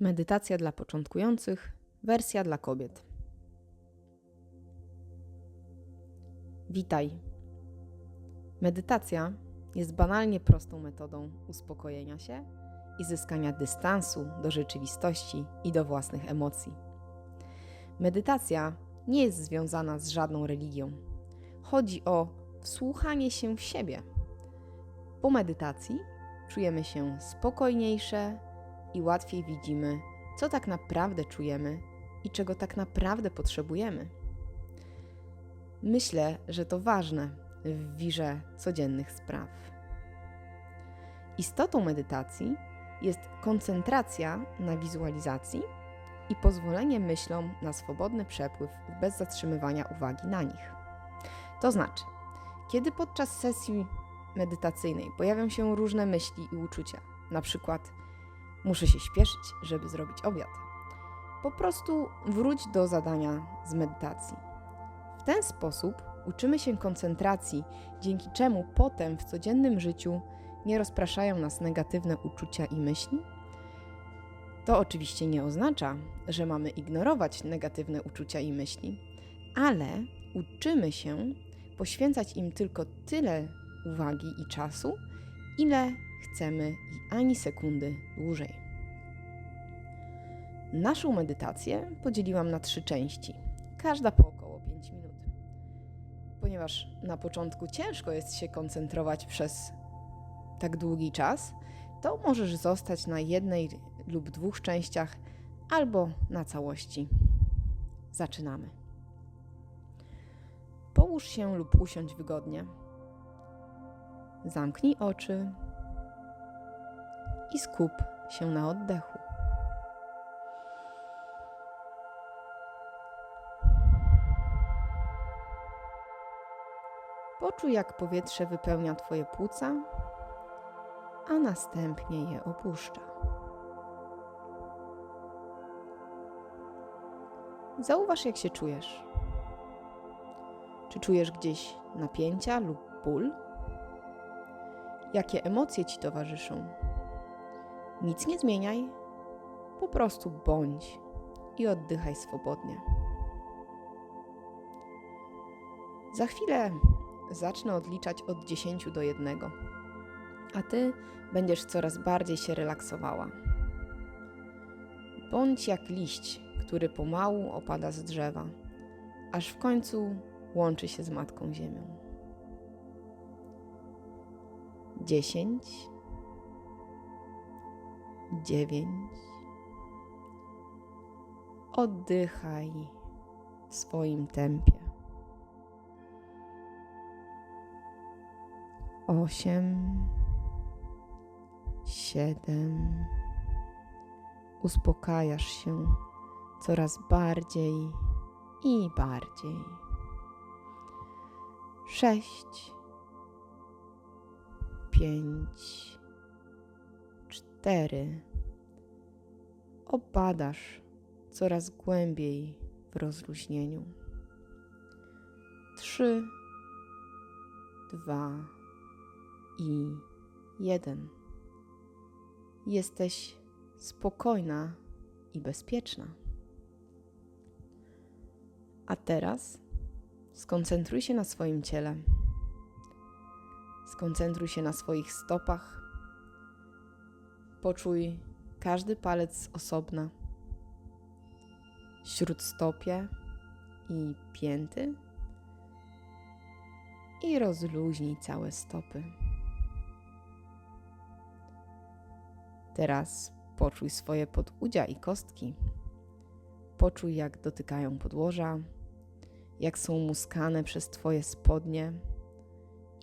Medytacja dla początkujących, wersja dla kobiet. Witaj. Medytacja jest banalnie prostą metodą uspokojenia się i zyskania dystansu do rzeczywistości i do własnych emocji. Medytacja nie jest związana z żadną religią. Chodzi o wsłuchanie się w siebie. Po medytacji czujemy się spokojniejsze i łatwiej widzimy, co tak naprawdę czujemy i czego tak naprawdę potrzebujemy. Myślę, że to ważne w wirze codziennych spraw. Istotą medytacji jest koncentracja na wizualizacji i pozwolenie myślom na swobodny przepływ bez zatrzymywania uwagi na nich. To znaczy, kiedy podczas sesji medytacyjnej pojawią się różne myśli i uczucia, na przykład muszę się śpieszyć, żeby zrobić obiad, po prostu wróć do zadania z medytacji. W ten sposób uczymy się koncentracji, dzięki czemu potem w codziennym życiu nie rozpraszają nas negatywne uczucia i myśli. To oczywiście nie oznacza, że mamy ignorować negatywne uczucia i myśli, ale uczymy się poświęcać im tylko tyle uwagi i czasu, ile chcemy i ani sekundy dłużej. Naszą medytację podzieliłam na trzy części, każda po około 5 minut. Ponieważ na początku ciężko jest się koncentrować przez tak długi czas, to możesz zostać na jednej lub dwóch częściach albo na całości. Zaczynamy. Połóż się lub usiądź wygodnie. Zamknij oczy i skup się na oddechu. Poczuj, jak powietrze wypełnia Twoje płuca, a następnie je opuszcza. Zauważ, jak się czujesz. Czy czujesz gdzieś napięcia lub ból? Jakie emocje ci towarzyszą? Nic nie zmieniaj, po prostu bądź i oddychaj swobodnie. Za chwilę zacznę odliczać od 10 do 1, a ty będziesz coraz bardziej się relaksowała. Bądź jak liść, który pomału opada z drzewa, aż w końcu łączy się z Matką Ziemią. 10 dziewięć. Oddychaj w swoim tempie. Osiem, siedem. Uspokajasz się coraz bardziej i bardziej. Sześć, pięć cztery. Opadasz coraz głębiej w rozluźnieniu. Trzy, dwa i jeden. Jesteś spokojna i bezpieczna. A teraz skoncentruj się na swoim ciele. Skoncentruj się na swoich stopach Poczuj każdy palec osobna, śródstopie i pięty i rozluźnij całe stopy. Teraz poczuj swoje podudzia i kostki. Poczuj, jak dotykają podłoża, jak są muskane przez Twoje spodnie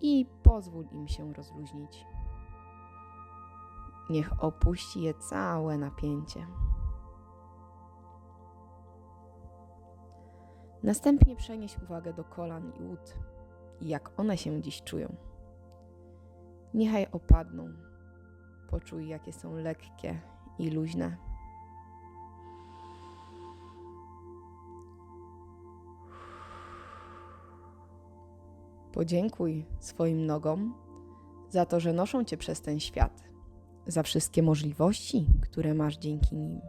i pozwól im się rozluźnić. Niech opuści je całe napięcie. Następnie przenieś uwagę do kolan i łód i jak one się dziś czują. Niechaj opadną. Poczuj, jakie są lekkie i luźne. Podziękuj swoim nogom za to, że noszą cię przez ten świat za wszystkie możliwości, które masz dzięki nim.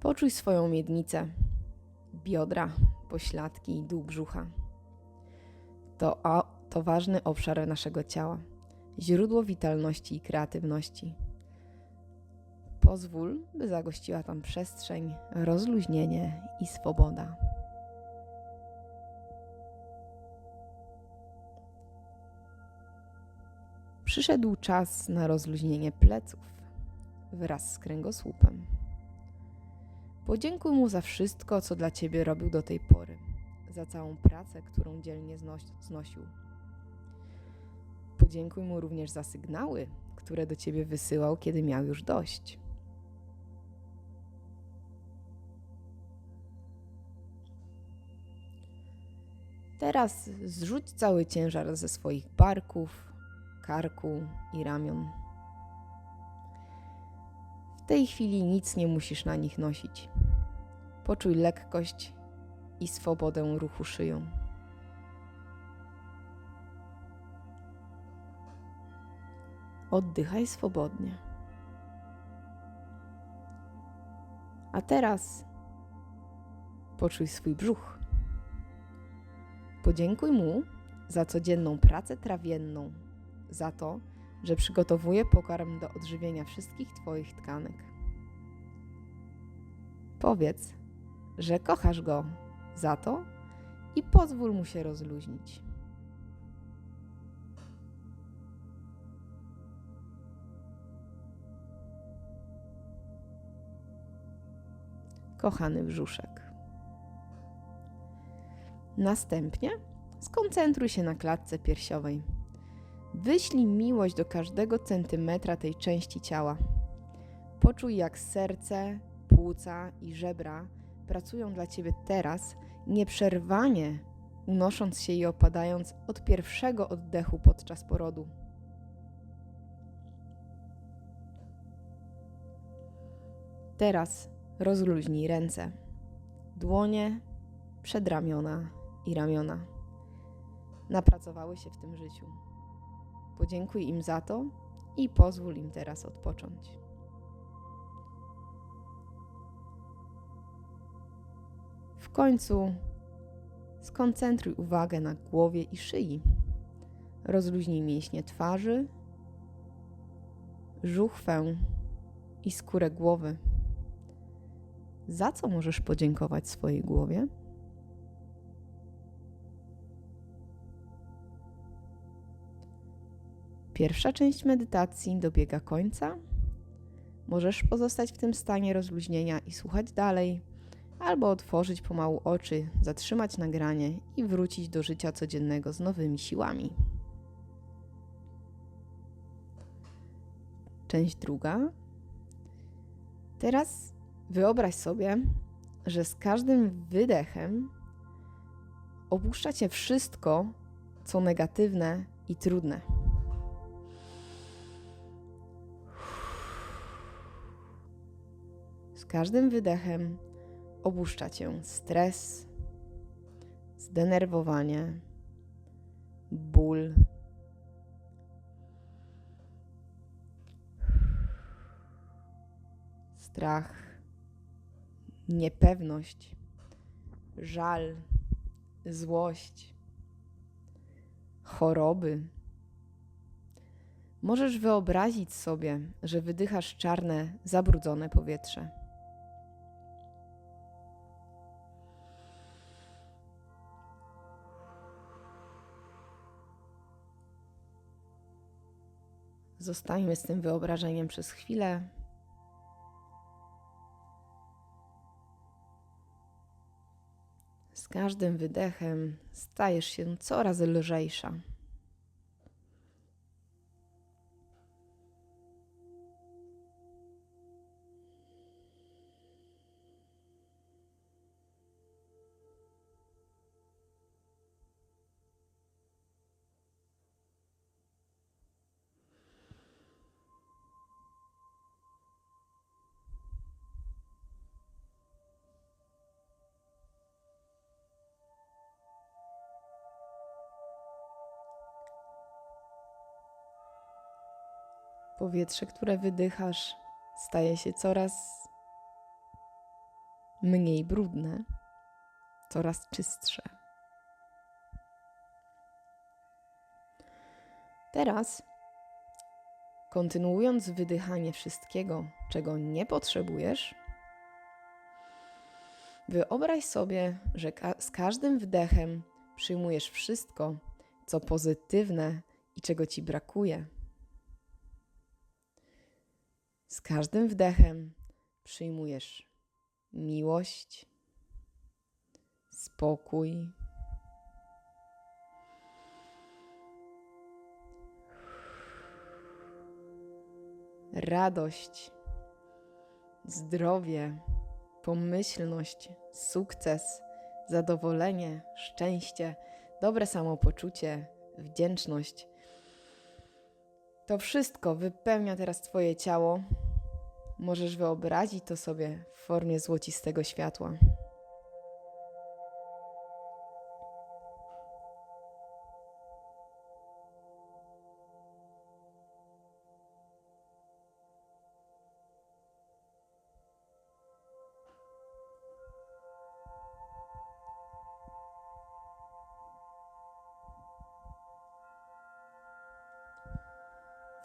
Poczuj swoją miednicę, biodra, pośladki i dół brzucha. To, a, to ważny obszar naszego ciała, źródło witalności i kreatywności. Pozwól, by zagościła tam przestrzeń, rozluźnienie i swoboda. Przyszedł czas na rozluźnienie pleców wraz z kręgosłupem. Podziękuj mu za wszystko, co dla ciebie robił do tej pory, za całą pracę, którą dzielnie znos- znosił. Podziękuj mu również za sygnały, które do ciebie wysyłał, kiedy miał już dość. Teraz zrzuć cały ciężar ze swoich barków, karku i ramion. W tej chwili nic nie musisz na nich nosić. Poczuj lekkość i swobodę ruchu szyją. Oddychaj swobodnie. A teraz poczuj swój brzuch. Podziękuj mu za codzienną pracę trawienną, za to, że przygotowuje pokarm do odżywienia wszystkich Twoich tkanek. Powiedz, że kochasz go za to i pozwól mu się rozluźnić. Kochany brzuszek. Następnie skoncentruj się na klatce piersiowej. Wyślij miłość do każdego centymetra tej części ciała. Poczuj, jak serce, płuca i żebra pracują dla ciebie teraz, nieprzerwanie unosząc się i opadając od pierwszego oddechu podczas porodu. Teraz rozluźnij ręce, dłonie, przedramiona i ramiona. Napracowały się w tym życiu. Podziękuj im za to i pozwól im teraz odpocząć. W końcu skoncentruj uwagę na głowie i szyi. Rozluźnij mięśnie twarzy, żuchwę i skórę głowy. Za co możesz podziękować swojej głowie? Pierwsza część medytacji dobiega końca. Możesz pozostać w tym stanie rozluźnienia i słuchać dalej, albo otworzyć pomału oczy, zatrzymać nagranie i wrócić do życia codziennego z nowymi siłami. Część druga. Teraz wyobraź sobie, że z każdym wydechem opuszcza cię wszystko, co negatywne i trudne. Każdym wydechem opuszcza cię stres, zdenerwowanie, ból. Strach, niepewność, żal, złość, choroby. Możesz wyobrazić sobie, że wydychasz czarne, zabrudzone powietrze. Zostańmy z tym wyobrażeniem przez chwilę. Z każdym wydechem stajesz się coraz lżejsza. Powietrze, które wydychasz, staje się coraz mniej brudne, coraz czystsze. Teraz, kontynuując wydychanie wszystkiego, czego nie potrzebujesz, wyobraź sobie, że ka z każdym wdechem przyjmujesz wszystko, co pozytywne i czego ci brakuje. Z każdym wdechem przyjmujesz miłość, spokój, radość, zdrowie, pomyślność, sukces, zadowolenie, szczęście, dobre samopoczucie, wdzięczność. To wszystko wypełnia teraz Twoje ciało. Możesz wyobrazić to sobie w formie złocistego światła.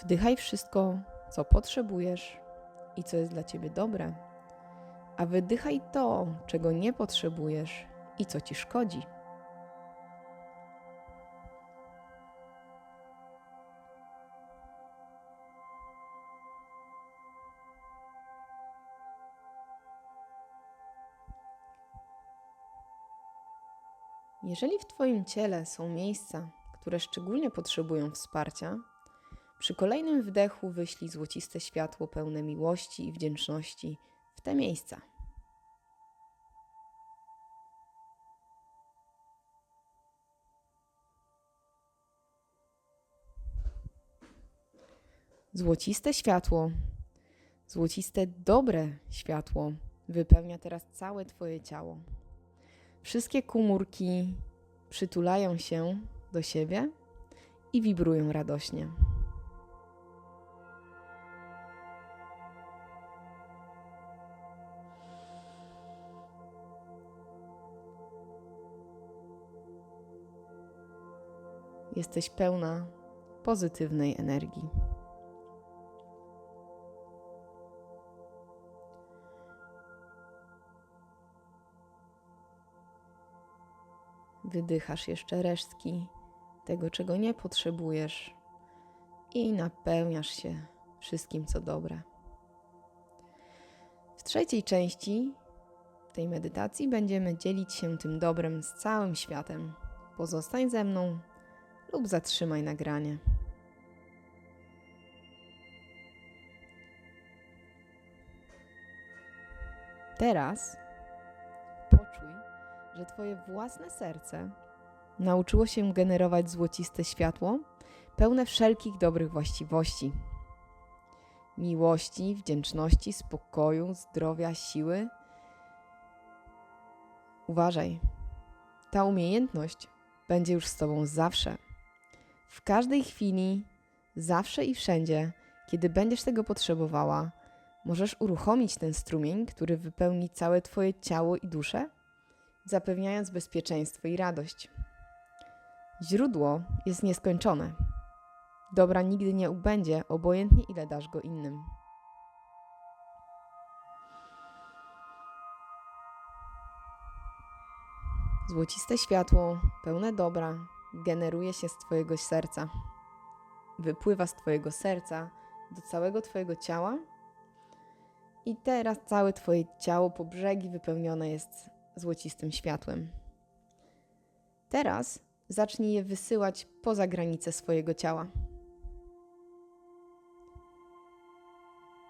Wdychaj wszystko, co potrzebujesz i co jest dla ciebie dobre, a wydychaj to, czego nie potrzebujesz i co ci szkodzi. Jeżeli w Twoim ciele są miejsca, które szczególnie potrzebują wsparcia, przy kolejnym wdechu wyślij złociste światło pełne miłości i wdzięczności w te miejsca. Złociste światło, złociste dobre światło wypełnia teraz całe Twoje ciało. Wszystkie komórki przytulają się do siebie i wibrują radośnie. Jesteś pełna pozytywnej energii. Wydychasz jeszcze resztki tego, czego nie potrzebujesz, i napełniasz się wszystkim, co dobre. W trzeciej części tej medytacji będziemy dzielić się tym dobrem z całym światem. Pozostań ze mną lub zatrzymaj nagranie. Teraz poczuj, że Twoje własne serce nauczyło się generować złociste światło, pełne wszelkich dobrych właściwości. Miłości, wdzięczności, spokoju, zdrowia, siły. Uważaj, ta umiejętność będzie już z Tobą zawsze. W każdej chwili, zawsze i wszędzie, kiedy będziesz tego potrzebowała, możesz uruchomić ten strumień, który wypełni całe Twoje ciało i duszę, zapewniając bezpieczeństwo i radość. Źródło jest nieskończone. Dobra nigdy nie ubędzie, obojętnie ile dasz go innym. Złociste światło, pełne dobra, generuje się z Twojego serca. Wypływa z Twojego serca do całego Twojego ciała. I teraz całe Twoje ciało po brzegi wypełnione jest złocistym światłem. Teraz zacznij je wysyłać poza granice swojego ciała.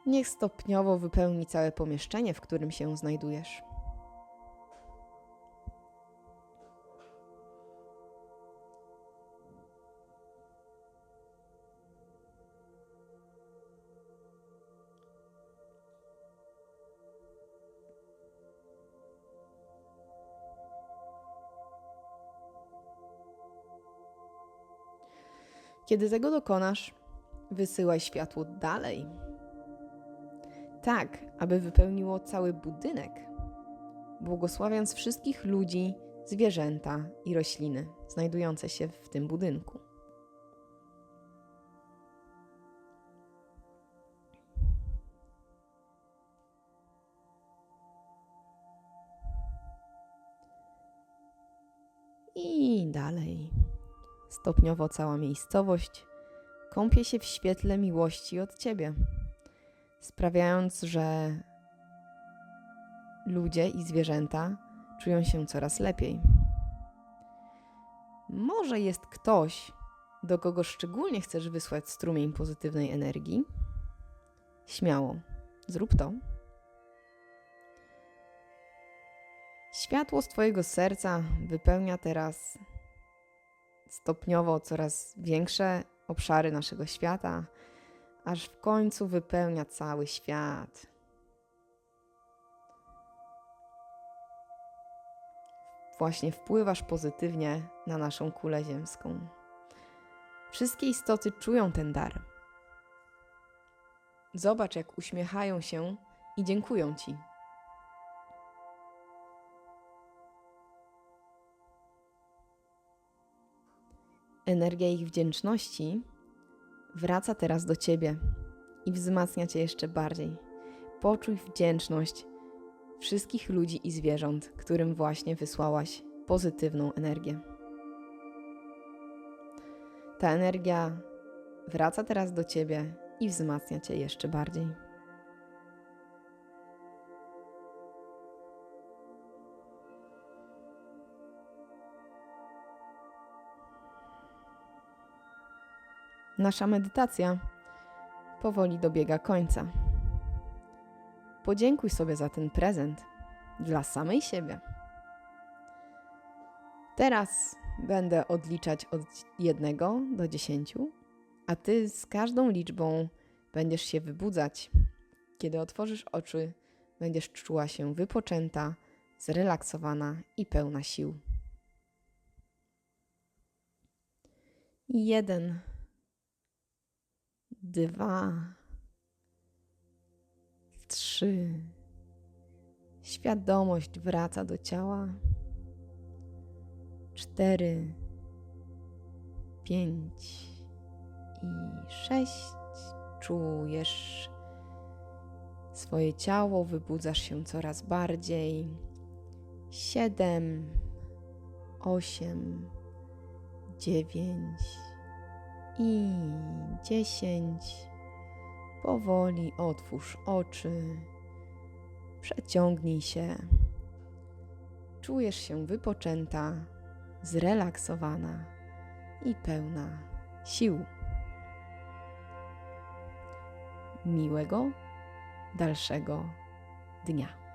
Niech stopniowo wypełni całe pomieszczenie, w którym się znajdujesz. Kiedy tego dokonasz, wysyłaj światło dalej. Tak, aby wypełniło cały budynek. błogosławiąc wszystkich ludzi, zwierzęta i rośliny znajdujące się w tym budynku. Stopniowo cała miejscowość kąpie się w świetle miłości od Ciebie, sprawiając, że ludzie i zwierzęta czują się coraz lepiej. Może jest ktoś, do kogo szczególnie chcesz wysłać strumień pozytywnej energii? Śmiało, zrób to. Światło z Twojego serca wypełnia teraz stopniowo coraz większe obszary naszego świata, aż w końcu wypełnia cały świat. Właśnie wpływasz pozytywnie na naszą kulę ziemską. Wszystkie istoty czują ten dar. Zobacz, jak uśmiechają się i dziękują Ci. Energia ich wdzięczności wraca teraz do ciebie i wzmacnia cię jeszcze bardziej. Poczuj wdzięczność wszystkich ludzi i zwierząt, którym właśnie wysłałaś pozytywną energię. Ta energia wraca teraz do ciebie i wzmacnia cię jeszcze bardziej. Nasza medytacja powoli dobiega końca. Podziękuj sobie za ten prezent dla samej siebie. Teraz będę odliczać od jednego do dziesięciu, a ty z każdą liczbą będziesz się wybudzać. Kiedy otworzysz oczy, będziesz czuła się wypoczęta, zrelaksowana i pełna sił. Jeden dwa, trzy. Świadomość wraca do ciała. Cztery, pięć i sześć. Czujesz swoje ciało, wybudzasz się coraz bardziej. Siedem, osiem, dziewięć i dziesięć. Powoli otwórz oczy, przeciągnij się. Czujesz się wypoczęta, zrelaksowana i pełna sił. Miłego dalszego dnia.